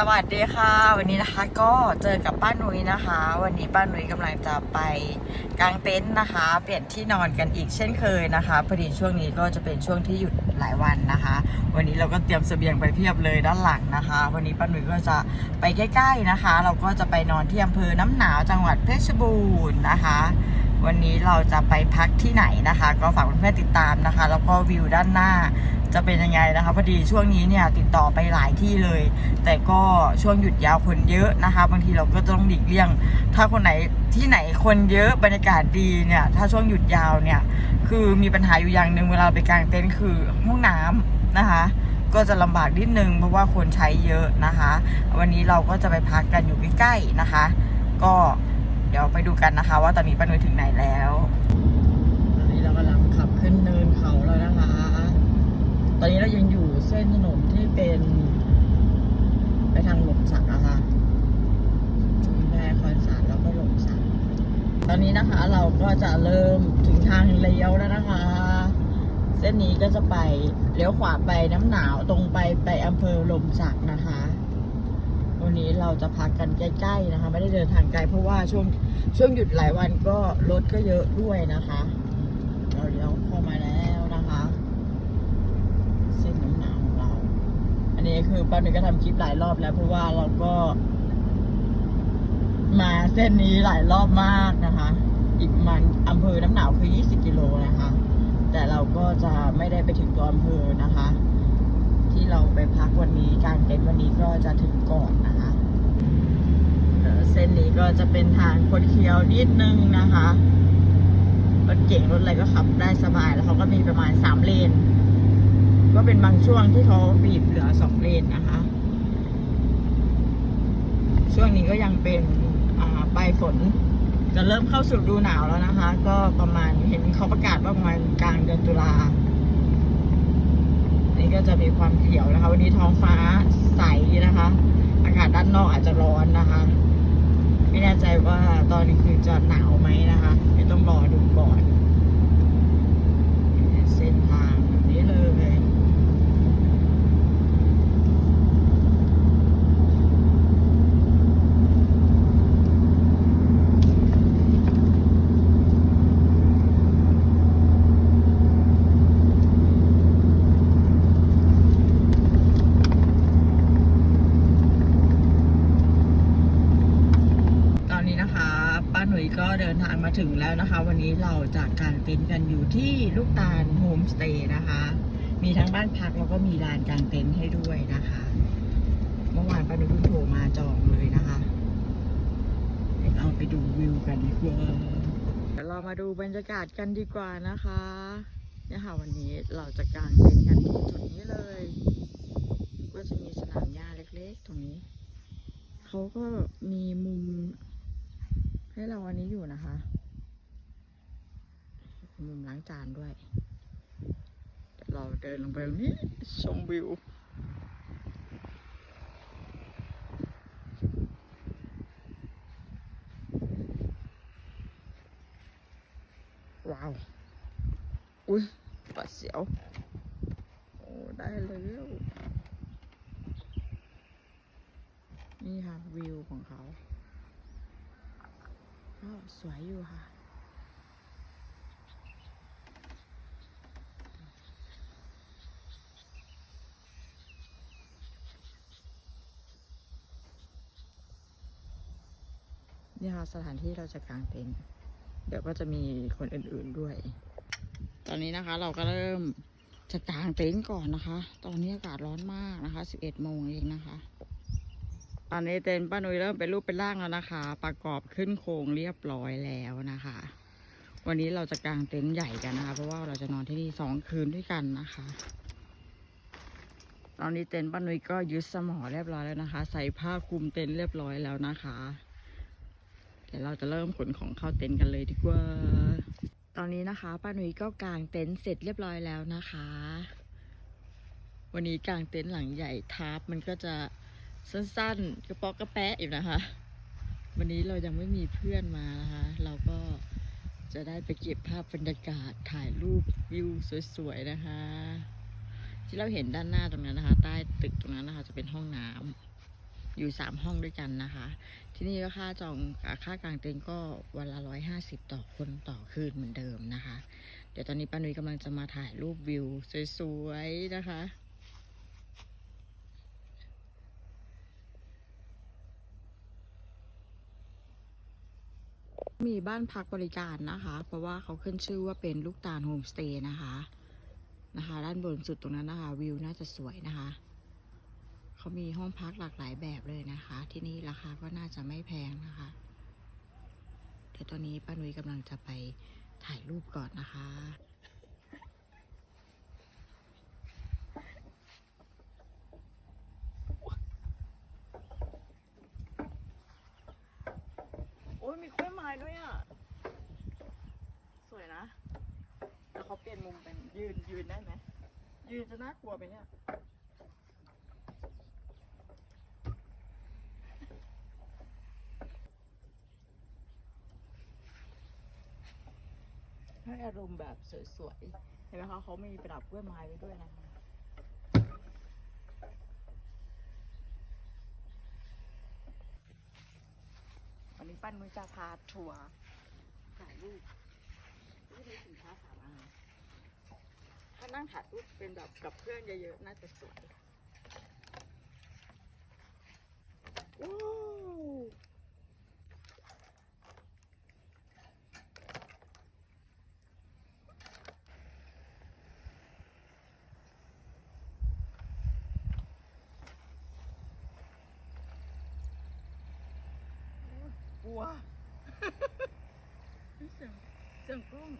สวัสดีค่ะ วันนี้นะคะก็เจอกับป้านุ้ยนะคะ วันนี้ป้านุ้ยกำลังจะไปกางเต็นท์นะคะ เปลี่ยนที่นอนกันอีกเช่นเคยนะคะพอดีช่วงนี้ก็จะเป็นช่วงที่หยุดหลายวันนะคะ วันนี้เราก็เตรียมเสบียงไปเพียบเลยด้านหลังนะคะ วันนี้ป้านุ้ยก็จะไปใกล้ๆนะคะ เราก็จะไปนอนที่อำเภอน้ำหนาวจังหวัดเพชรบูรณ์นะคะวันนี้เราจะไปพักที่ไหนนะคะ ก็ฝากเพื่อนๆติดตามนะคะ แล้วก็วิวด้านหน้า จะเป็นยังไงนะคะพอดีช่วงนี้เนี่ยติดต่อไปหลายที่เลย แต่ก็ช่วงหยุดยาวคนเยอะนะคะ บางทีเราก็ต้องหลีกเลี่ยง ถ้าคนไหนที่ไหนคนเยอะบรรยากาศดีเนี่ย ถ้าช่วงหยุดยาวเนี่ย คือมีปัญหาอยู่อย่างหนึ่งเวลาไปกางเต็นท์คือห้องน้ำนะคะ ก็จะลำบากนิดนึงเพราะว่าคนใช้เยอะนะคะ วันนี้เราก็จะไปพักกันอยู่ใกล้ๆนะคะ ก็เดี๋ยวไปดูกันนะคะ ว่าตอนนี้ป้านุยถึงไหนแล้ว ตอนนี้เรากำลังขับขึ้นเนินเขาแล้วนะคะ ตอนนี้เรายังอยู่ เส้นถนนที่เป็น ไปทางหลมสักนะคะชุมแพคอนสารแล้วก็หลมสักตอนนี้นะคะเราก็จะเริ่มถึงทางเลี้ยวแล้วนะคะ เส้นนี้ก็จะไปเลี้ยวขวาไปน้ำหนาวตรงไปไปอำเภอลมสักนะคะวันนี้เราจะพักกันใกล้ๆนะคะ ไม่ได้เดินทางไกลเพราะว่าช่วงช่วงหยุดหลายวันก็รถก็เยอะด้วยนะคะ เราเลี้ยวเข้ามาแล้วนะคะ เส้นน้ำหนาวของเรา อั นี้คือป้าหนึ่งก็ทำคลิปหลายรอบแล้ว เพราะว่าเราก็ มาเส้นนี้หลายรอบมากนะคะ อีกมันอำเภอน้ำหนาวคือ 20 กิโลนะคะ แต่เราก็จะไม่ได้ไปถึงตัวอำเภอนะคะ ที่เราไปพักวันนี้กลางเต็นวันนี้ก็จะถึงก่อนนะคะเส้นนี้ก็จะเป็นทางคดเคี้ยวนิดนึงนะคะรถเก่งรถอะไรก็ขับได้สบายแล้วเขาก็มีประมาณสามเลน ก็เป็นบางช่วงที่เขาบีบเหลือสองเลนนะคะ ช่วงนี้ก็ยังเป็นปลายฝน จะเริ่มเข้าสู่ฤดูหนาวแล้วนะคะ ก็ประมาณเห็นเขาประกาศว่าประมาณกลางเดือนตุลานี่ก็จะมีความเขียวนะคะ วันนี้ท้องฟ้าใสนะคะ อากาศด้านนอกอาจจะร้อนนะคะ ไม่แน่ใจว่าตอนนี้คือจะหนาวไหมนะคะไม่ต้องรอดูก่อน เส้นทางแบบนี้เลย ตอ นี้นะคะป้าหนุ่ยก็เดินทางมาถึงแล้วนะคะ วันนี้เราจะกางเต็นท์กันอยู่ที่ลูกตาลโฮมสเตย์นะคะ มีทั้งบ้านพักแล้วก็มีลานกางเต็นท์ให้ด้วยนะคะ เมื่อวานป้าหนุ่ยเพิ่งโทรมาจองเลยนะคะเดี๋ยวเราไปดูวิวกันดีกว่าเดี๋ยวเรามาดูบรรยากาศกันดีกว่านะคะเนี่ยค่ะวันนี้เราจะกางเต็นท์กันที่จุดนี้เลย ก็จะมีสนามหญ้าเล็กๆ ตรงนี้เขาก็มีมุม ให้เราอันนี้อยู่นะคะมุมล้างจานด้วย เราเดินลงไปตรงนี้ชมวิวว้าว อุ้ยปัดเสียว โอ้ ได้แล้วนี่ค่ะวิวของเขา ก็สวยอยู่ค่ะ นี่ค่ะสถานที่เราจะกางเต็นท์เดี๋ยวก็จะมีคนอื่นๆด้วย ตอนนี้นะคะเราก็เริ่มจะกางเต็นท์ก่อนนะคะ ตอนนี้อากาศร้อนมากนะคะ 11โมงเองนะคะ ตอนนี้เต็นป้านุ้ยเริ่มเป็นรูปเป็นร่างแล้วนะคะ ประกอบขึ้นโครงเรียบร้อยแล้วนะคะ วันนี้เราจะกางเต็นท์ใหญ่กันนะคะ เพราะว่าเราจะนอนที่นี่สองคืนด้วยกันนะคะ ตอนนี้เต็นท์ป้านุ้ยก็ยึดสมอเรียบร้อยแล้วนะคะ ใส่ผ้าคลุมเต็นท์เรียบร้อยแล้วนะคะเดี๋ยวเราจะเริ่มขนของเข้าเต็นท์กันเลยดีกว่า ตอนนี้นะคะป้านุ้ยก็กางเต็นท์เสร็จเรียบร้อยแล้วนะคะ วันนี้กางเต็นท์หลังใหญ่ทาร์ปมันก็จะ สั้นๆ กระปาะกระแปะอยู่นะคะ วันนี้เรายังไม่มีเพื่อนมานะคะ เราก็จะได้ไปเก็บภาพบรรยากาศถ่ายรูปวิวสวยๆนะคะ ที่เราเห็นด้านหน้าตรงนั้นนะคะ ใต้ตึกตรงนั้นนะคะ จะเป็นห้องน้ำอยู่สามห้องด้วยกันนะคะ ที่นี่ก็ค่าจองค่ากางเต็นท์ก็วันละร้อยห้าสิบต่อคนต่อคืนเหมือนเดิมนะคะ เดี๋ยวตอนนี้ป้านุ้ยกำลังจะมาถ่ายรูปวิวสวยๆนะคะ มีบ้านพักบริการนะคะ เพราะว่าเขาขึ้นชื่อว่าเป็นลูกตาลโฮมสเตย์นะคะนะคะ ด้านบนสุดตรงนั้นนะคะ วิวน่าจะสวยนะคะ เขามีห้องพักหลากหลายแบบเลยนะคะ ที่นี่ราคาก็น่าจะไม่แพงนะคะเดี๋ยวตอนนี้ป้านุ้ยกำลังจะไปถ่ายรูปก่อนนะคะ โอ้ยมีกล้วยไม้ด้วยอะ สวยนะ แล้วเขาเปลี่ยน มุมเป็นยืนยืนได้ไหมยืนจะน่ากลัวไปเนี่ยให้อารมณ์แบบสวยๆ เห็นไหมคะเขามีประดับกล้วยไม้ไว้ด้วยนะคะวันนี้ปั้นมือจะพาทัวร์ถ่ายรูปที่มีสินค้าสามอัน ถ้านั่งถ่ายรูปเป็นแบบกับเพื่อนเยอะๆน่าจะสวยว้าวกลัวเสียงเสียงกล้อง